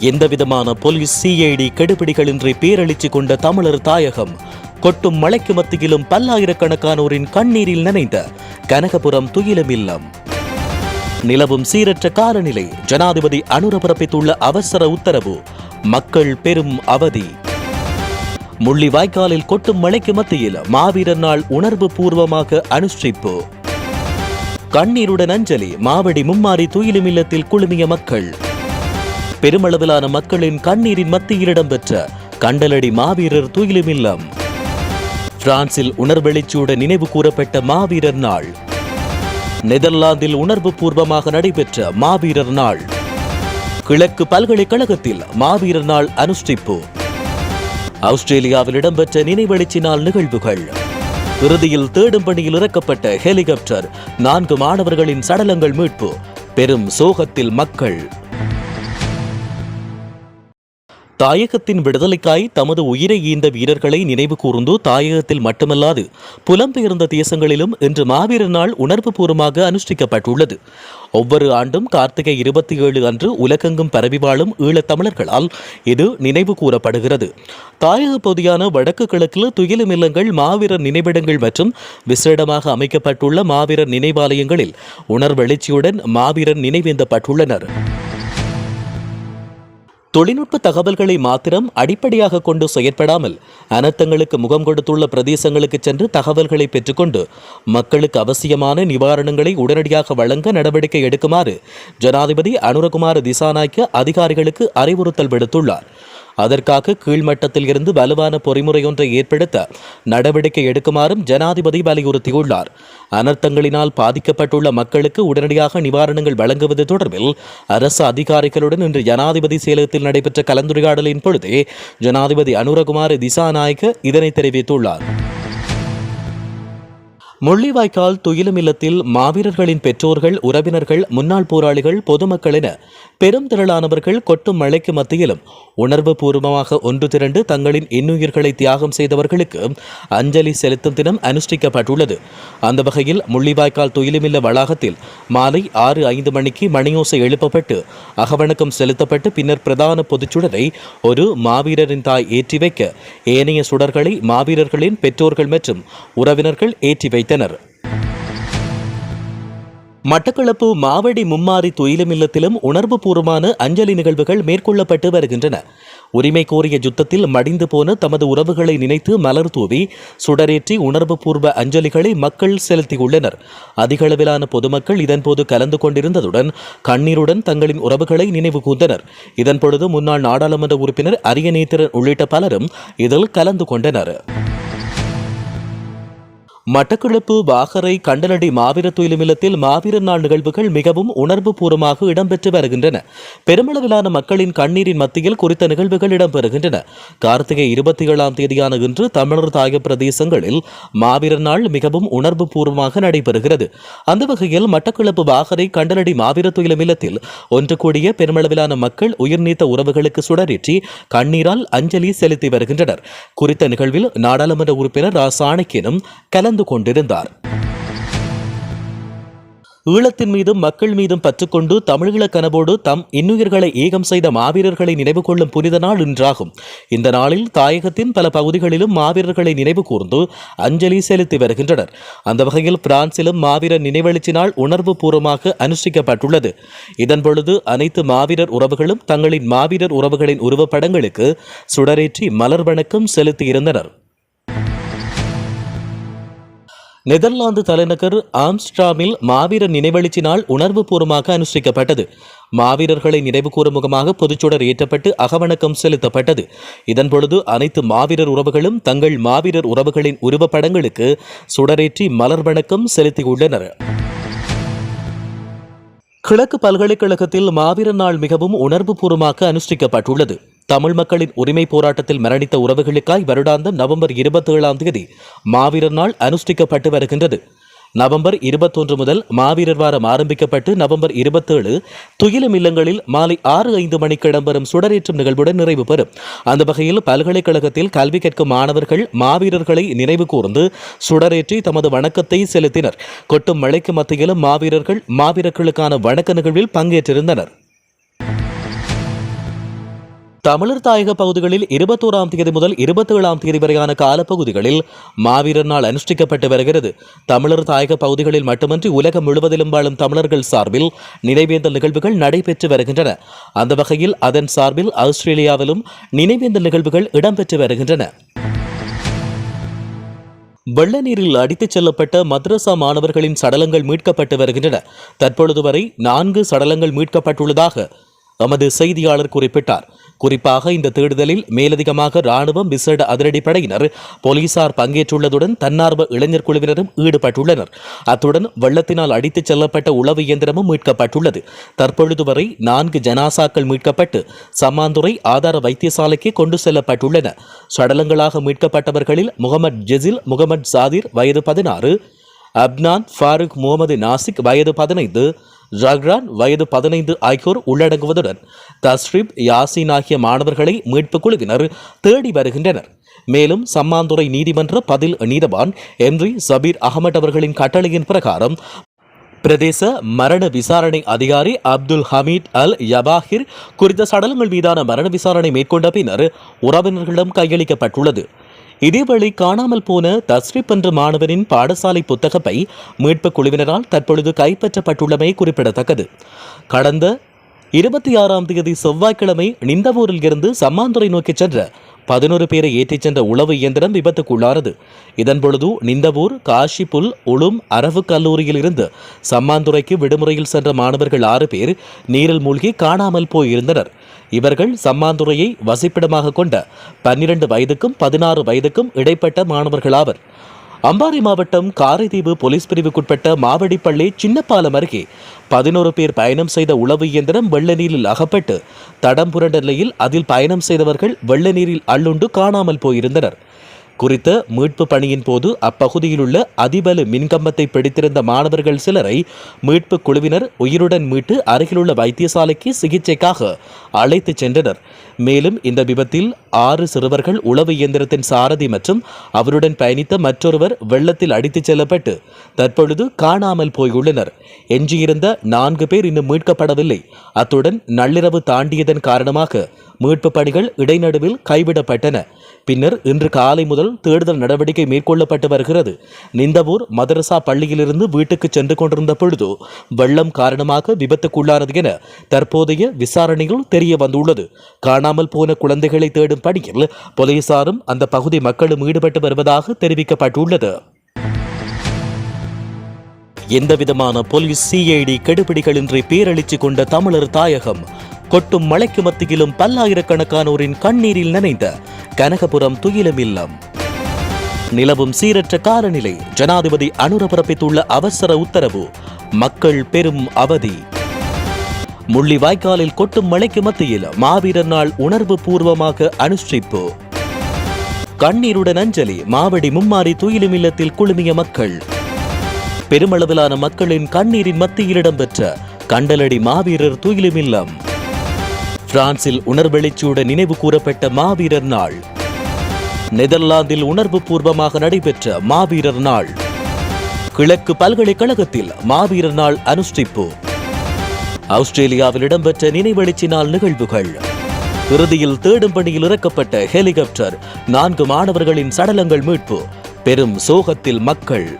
எந்தவிதமான police CID கெடுபிடிகளின்றி பேரழிச்சு கொண்ட தமிழர் தாயகம் கொட்டும் மழைக்கு மத்தியிலும் பல்லாயிரக்கணக்கானோரின் கண்ணீரில் நினைந்த கனகபுரம் துயிலும் இல்லம். நிலவும் சீரற்ற காலநிலை ஜனாதிபதி அனுர பிறப்பித்துள்ள அவசர உத்தரவு மக்கள் பெரும் அவதி. முள்ளிவாய்க்காலில் கொட்டும் மழைக்கு மத்தியில் மாவீரர் நாள் உணர்வு பூர்வமாக அனுஷ்டிப்பு. கண்ணீருடன் அஞ்சலி மாவடி மும்மாரி துயிலும் இல்லத்தில் குழுமிய மக்கள். பெருமளவிலான மக்களின் கண்ணீரின் மத்தியில் இடம்பெற்ற கண்டலடி மாவீரர் துயிலும் இல்லம் பிரான்சில் உணர்வெளிச்சியுடன் நினைவு கூறப்பட்ட மாவீரர் நாள். நெதர்லாந்தில் உணர்வு பூர்வமாக நடைபெற்ற மாவீரர் நாள். கிழக்கு பல்கலைக்கழகத்தில் மாவீரர் நாள் அனுஷ்டிப்பு. ஆஸ்திரேலியாவில் இடம்பெற்ற நினைவெளிச்சி நாள் நிகழ்வுகள். இறுதியில் தேடும் பணியில் இறக்கப்பட்ட ஹெலிகாப்டர் நான்கு மாணவர்களின் சடலங்கள் மீட்பு பெரும் சோகத்தில் மக்கள். தாயகத்தின் விடுதலைக்காய் தமது உயிரை ஈந்த வீரர்களை நினைவு கூர்ந்து தாயகத்தில் மட்டுமல்லாது புலம்பெயர்ந்த தேசங்களிலும் இன்று மாவீரர் நாள் உணர்வுபூர்வமாக அனுஷ்டிக்கப்பட்டுள்ளது. ஒவ்வொரு ஆண்டும் கார்த்திகை இருபத்தி ஏழு அன்று உலகெங்கும் பரவி வாழும் ஈழத்தமிழர்களால் இது நினைவு கூறப்படுகிறது. தாயக பகுதியான வடக்கு கிழக்கில் துயிலும் இல்லங்கள் மாவீரர் நினைவிடங்கள் மற்றும் விசேடமாக அமைக்கப்பட்டுள்ள மாவீரர் நினைவாலயங்களில் உணர்வெழுச்சியுடன் மாவீரர் நினைவேந்தப்பட்டுள்ளனர். தொழில்நுட்ப தகவல்களை மாத்திரம் அடிப்படையாக கொண்டு செயற்படாமல் அனர்த்தங்களுக்கு முகம் கொடுத்துள்ள பிரதேசங்களுக்கு சென்று தகவல்களை பெற்றுக்கொண்டு மக்களுக்கு அவசியமான நிவாரணங்களை உடனடியாக வழங்க நடவடிக்கை எடுக்குமாறு ஜனாதிபதி அனுரகுமார திசாநாய்க்க அதிகாரிகளுக்கு அறிவுறுத்தல் விடுத்துள்ளார். அதற்காக கீழ்மட்டத்தில் இருந்து வலுவான பொறிமுறை ஒன்றை ஏற்படுத்த நடவடிக்கை எடுக்குமாறும் ஜனாதிபதி வலியுறுத்தியுள்ளார். அனர்த்தங்களினால் பாதிக்கப்பட்டுள்ள மக்களுக்கு உடனடியாக நிவாரணங்கள் வழங்குவது தொடர்பில் அரசு அதிகாரிகளுடன் இன்று ஜனாதிபதி செயலகத்தில் நடைபெற்ற கலந்துரையாடலின் பொழுதே ஜனாதிபதி அனுரகுமார் திசாநாயக்க இதனை தெரிவித்துள்ளார். முள்ளிவாய்க்கால் துயிலும் இல்லத்தில் மாவீரர்களின் பெற்றோர்கள் உறவினர்கள் முன்னாள் போராளிகள் பொதுமக்கள் என பெரும் திரளானவர்கள் கொட்டும் மழைக்கு மத்தியிலும் உணர்வு பூர்வமாக ஒன்று திரண்டு தங்களின் இன்னுயிர்களை தியாகம் செய்தவர்களுக்கு அஞ்சலி செலுத்தும் தினம் அனுஷ்டிக்கப்பட்டுள்ளது. அந்த வகையில் முள்ளிவாய்க்கால் துயிலுமில்ல வளாகத்தில் மாலை ஆறு ஐந்து மணிக்கு மணியோசை எழுப்பப்பட்டு அகவணக்கம் செலுத்தப்பட்டு பின்னர் பிரதான பொதுச்சுடரை ஒரு மாவீரரின் தாய் ஏற்றி வைக்க ஏனைய சுடர்களை மாவீரர்களின் பெற்றோர்கள் மற்றும் உறவினர்கள் ஏற்றி வைத்தனர். மட்டக்களப்பு மாவடி மும்மாரி துயிலும் இல்லத்திலும் உணர்வுபூர்வமான அஞ்சலி நிகழ்வுகள் மேற்கொள்ளப்பட்டு வருகின்றன. உரிமை கோரிய யுத்தத்தில் மடிந்து போன தமது உறவுகளை நினைத்து மலர் தூவி சுடரேற்றி உணர்வுபூர்வ அஞ்சலிகளை மக்கள் செலுத்தியுள்ளனர். அதிகளவிலான பொதுமக்கள் இதன்போது கலந்து கொண்டிருந்ததுடன் கண்ணீருடன் தங்களின் உறவுகளை நினைவு கூர்ந்தனர். இதன்பொழுது முன்னாள் நாடாளுமன்ற உறுப்பினர் அரியநேத்திரன் உள்ளிட்ட பலரும் இதில் கலந்து கொண்டனர். மட்டக்களப்பு வாகரை கண்டலடி மாவீர துயிலுமில்லத்தில் மாவீர நாள் நிகழ்வுகள் மிகவும் உணர்வு பூர்வமாக இடம்பெற்று வருகின்றன. பெருமளவிலான மக்களின் கண்ணீரின் மத்தியில் குறித்த நிகழ்வுகள் இடம்பெறுகின்றன. கார்த்திகை இருபத்தி ஏழாம் தேதியான இன்று தமிழர் தாய பிரதேசங்களில் மாவீர நாள் மிகவும் உணர்வு பூர்வமாக நடைபெறுகிறது. அந்த வகையில் மட்டக்களப்பு வாகரை கண்டலடி மாவீர துயிலுமில்லத்தில் ஒன்று கூடிய பெருமளவிலான மக்கள் உயிர்நீத்த உறவுகளுக்கு சுடரேற்றி கண்ணீரால் அஞ்சலி செலுத்தி வருகின்றனர். குறித்த நிகழ்வில் நாடாளுமன்ற உறுப்பினர் ரா சாணக்கியனும் கலந்து நடந்து கொண்டிருந்தார். ஈழத்தின் மீதும் மக்கள் மீதும் பற்றுக்கொண்டு தமிழீழ கனவோடு தம் இன்னுயிர்களை ஏகம் செய்த மாவீரர்களை நினைவு கொள்ளும் புனித நாள் இன்றாகும். இந்த நாளில் தாயகத்தின் பல பகுதிகளிலும் மாவீரர்களை நினைவு கூர்ந்து அஞ்சலி செலுத்தி வருகின்றனர். அந்த வகையில் பிரான்சிலும் மாவீரர் நினைவெழுச்சி நாள் உணர்வு பூர்வமாக அனுஷ்டிக்கப்பட்டுள்ளது. இதன் பொழுது அனைத்து மாவீரர் உறவுகளும் தங்களின் மாவீரர் உறவுகளின் உருவப்படங்களுக்கு சுடரேற்றி மலர் வணக்கம் செலுத்தியிருந்தனர் நெதர்லாந்து தலைநகர் ஆம்ஸ்ட்ராமில் மாவீரர் நினைவெழுச்சி நாள் உணர்வுபூர்வமாக அனுஷ்டிக்கப்பட்டது. மாவீரர்களை நினைவுகூரும் முகமாக பொதுச்சுடர் ஏற்றப்பட்டு அகவணக்கம் செலுத்தப்பட்டது. இதன்பொழுது அனைத்து மாவீரர் உறவுகளும் தங்கள் மாவீரர் உறவுகளின் உருவப்படங்களுக்கு சுடரேற்றி மலர் வணக்கம் செலுத்தியுள்ளனர். கிழக்கு பல்கலைக்கழகத்தில் மாவீரர் நாள் மிகவும் உணர்வுபூர்வமாக அனுஷ்டிக்கப்பட்டுள்ளது. தமிழ் மக்களின் உரிமை போராட்டத்தில் மரணித்த உறவுகளுக்காய் வருடாந்தம் நவம்பர் இருபத்தி ஏழாம் தேதி மாவீரர் நாள் அனுஷ்டிக்கப்பட்டு வருகின்றது. நவம்பர் இருபத்தொன்று முதல் மாவீரர் வாரம் ஆரம்பிக்கப்பட்டு நவம்பர் இருபத்தேழு துயிலும் இல்லங்களில் மாலை ஆறு ஐந்து மணிக்கு இடம்பெறும் சுடரேற்றும் நிகழ்வுடன் நிறைவு பெறும். அந்த வகையில் பல்கலைக்கழகத்தில் கல்வி கற்கும் மாணவர்கள் மாவீரர்களை நினைவு கூர்ந்து சுடரேற்றி தமது வணக்கத்தை செலுத்தினர். கொட்டும் மழைக்கு மத்தியிலும் மாவீரர்கள் மாவீரர்களுக்கான வணக்க நிகழ்வில் பங்கேற்றிருந்தனர். தமிழர் தாயக பகுதிகளில் இருபத்தோராம் தேதி முதல் இருபத்தேழாம் தேதி வரையான காலப்பகுதிகளில் மாவீரர் நாள் அனுஷ்டிக்கப்பட்டு வருகிறது. தமிழர் தாயக பகுதிகளில் மட்டுமன்றி உலகம் முழுவதிலும் வாழும் தமிழர்கள் சார்பில் நினைவேந்தல் நிகழ்வுகள் நடைபெற்று வருகின்றன. அந்த வகையில் அதன் சார்பில் ஆஸ்திரேலியாவிலும் நினைவேந்தல் நிகழ்வுகள் இடம்பெற்று வருகின்றன. வெள்ள நீரில் அடித்துச் செல்லப்பட்ட மத்ரசா மாணவர்களின் சடலங்கள் மீட்கப்பட்டு வருகின்றன. தற்பொழுது வரை நான்கு சடலங்கள் மீட்கப்பட்டுள்ளதாக எமது செய்தியாளர் குறிப்பிட்டார். குறிப்பாக இந்த தேடுதலில் மேலதிகமாக ராணுவம் விசேட அதிரடிப்படையினர் போலீசார் பங்கேற்றுள்ளதுடன் தன்னார்வ இளைஞர் குழுவினரும் ஈடுபட்டுள்ளனர். அத்துடன் வெள்ளத்தினால் அடித்துச் செல்லப்பட்ட உளவு இயந்திரமும் மீட்கப்பட்டுள்ளது. தற்பொழுது வரை நான்கு ஜனாசாக்கள் மீட்கப்பட்டு சம்மாந்துறை ஆதார வைத்தியசாலைக்கு கொண்டு செல்லப்பட்டுள்ளன. சடலங்களாக மீட்கப்பட்டவர்களில் முகமது ஜெசில் முகமது சாதிர் வயது பதினாறு அப்னான் ஃபாரூக் முகமது நாசிக் வயது பதினைந்து ஜக்ரான் வயது பதினைந்து ஆகியோர் உள்ளடங்குவதுடன் தஸ்ரீப் யாசின் ஆகிய மாணவர்களை மீட்புக் குழுவினர் தேடி வருகின்றனர். மேலும் சம்மாந்துறை நீதிமன்ற பதில் நீதவான் எம்ரி சபீர் அகமட் அவர்களின் கட்டளையின் பிரகாரம் பிரதேச மரண விசாரணை அதிகாரி அப்துல் ஹமீத் அல் யபாஹிர் குறித்த சடலங்கள் மீதான மரண விசாரணை மேற்கொண்ட பின்னர் உறவினர்களிடம் கையளிக்கப்பட்டுள்ளது. இதேவேளை காணாமல் போன தஸ்ரிப் என்ற மாணவனின் பாடசாலை புத்தகப்பை மீட்புக் குழுவினரால் தற்பொழுது கைப்பற்றப்பட்டுள்ளமை குறிப்பிடத்தக்கது. கடந்த இருபத்தி ஆறாம் தேதி செவ்வாய்க்கிழமை நிந்தவூரில் இருந்து சம்மாந்துறை நோக்கி சென்ற பதினோரு பேரை ஏற்றிச் சென்ற உளவு இயந்திரம் விபத்துக்குள்ளானது. இதன் பொழுது நிந்தவூர் காஷிபுல் உளும் அரவு கல்லூரியில் இருந்து சம்மாந்துறைக்கு விடுமுறையில் சென்ற மாணவர்கள் ஆறு பேர் நீரில் மூழ்கி காணாமல் போயிருந்தனர். இவர்கள் சம்மாந்துறையை வசிப்பிடமாக கொண்ட பன்னிரண்டு வயதுக்கும் பதினாறு வயதுக்கும் இடைப்பட்ட மாணவர்களாவர். அம்பாறை மாவட்டம் காரைதீவு போலீஸ் பிரிவுக்குட்பட்ட மாவடிப்பள்ளி சின்னப்பாலம் அருகே பதினோரு பேர் பயணம் செய்த உளவு இயந்திரம் வெள்ள நீரில் அகப்பட்டு தடம் புரண்ட நிலையில் அதில் பயணம் செய்தவர்கள் வெள்ள நீரில் அள்ளுண்டு காணாமல் போயிருந்தனர். குறித்த மீட்பு பணியின் போது அப்பகுதியிலுள்ள அதிபலு மின்கம்பத்தை பிடித்திருந்த மாணவர்கள் சிலரை மீட்பு குழுவினர் உயிருடன் மீட்டு அருகிலுள்ள வைத்தியசாலைக்கு சிகிச்சைக்காக அழைத்துச் சென்றனர். மேலும் இந்த விபத்தில் ஆறு சிறுவர்கள் உளவு இயந்திரத்தின் சாரதி மற்றும் அவருடன் பயணித்த மற்றொருவர் வெள்ளத்தில் அடித்துச் செல்லப்பட்டு தற்பொழுது காணாமல் போயுள்ளனர். எஞ்சியிருந்த நான்கு பேர் இன்னும் மீட்கப்படவில்லை. அத்துடன் நள்ளிரவு தாண்டியதன் காரணமாக மீட்பு பணிகள் இடைநடுவில் கைவிடப்பட்டன. பின்னர் இன்று காலை முதல் தேடுதல் நடவடிக்கை மேற்கொள்ளப்பட்டு வருகிறது. நிந்தவூர் மதரசா பள்ளியிலிருந்து வீட்டுக்கு சென்று கொண்டிருந்த பொழுது வெள்ளம் காரணமாக விபத்துக்குள்ளானது என தற்போதைய விசாரணையில் தெரிய வந்துள்ளது. காணாமல் போன குழந்தைகளை தேடும் பணியில் போலீசாரும் அந்த பகுதி மக்களும் ஈடுபட்டு வருவதாக தெரிவிக்கப்பட்டுள்ளது. எந்தவிதமான போலீஸ் சிஐடி கெடுபிடிகளின்றி பேரழிச்சு கொண்ட தமிழர் தாயகம் கொட்டும் மலைக்கு மத்தியிலும் பல்லாயிரக்கணக்கானோரின் கண்ணீரில் நனைந்த கனகபுரம் துயிலம் இல்லம் நிலவும் சீரற்ற காலநிலை. ஜனாதிபதி அனுர பிறப்பித்துள்ள அவசர உத்தரவு மக்கள் பெரும் அவதி. முள்ளிவாய்க்காலில் கொட்டும் மழைக்கு மத்தியில் மாவீரர் நாள் உணர்வு பூர்வமாக அனுஷ்டிப்பு. கண்ணீருடன் அஞ்சலி மாவடி மும்மாரி துயிலும் இல்லத்தில் குழுமிய மக்கள். பெருமளவிலான மக்களின் கண்ணீரின் மத்தியில் இடம்பெற்ற கண்டலடி மாவீரர் துயிலும் இல்லம். பிரான்சில் உணர்வெளிச்சியுடன் நினைவு கூறப்பட்ட மாவீரர் நாள். நெதர்லாந்தில் உணர்வு பூர்வமாக நடைபெற்ற மாவீரர் நாள். கிழக்கு பல்கலைக்கழகத்தில் மாவீரர் நாள் அனுஷ்டிப்பு. ஆஸ்திரேலியாவில் இடம்பெற்ற நினைவெளிச்சி நாள் நிகழ்வுகள். இறுதியில் தேடும் பணியில் இறக்கப்பட்ட ஹெலிகாப்டர் நான்கு மாணவர்களின் சடலங்கள் மீட்பு பெரும் சோகத்தில் மக்கள்.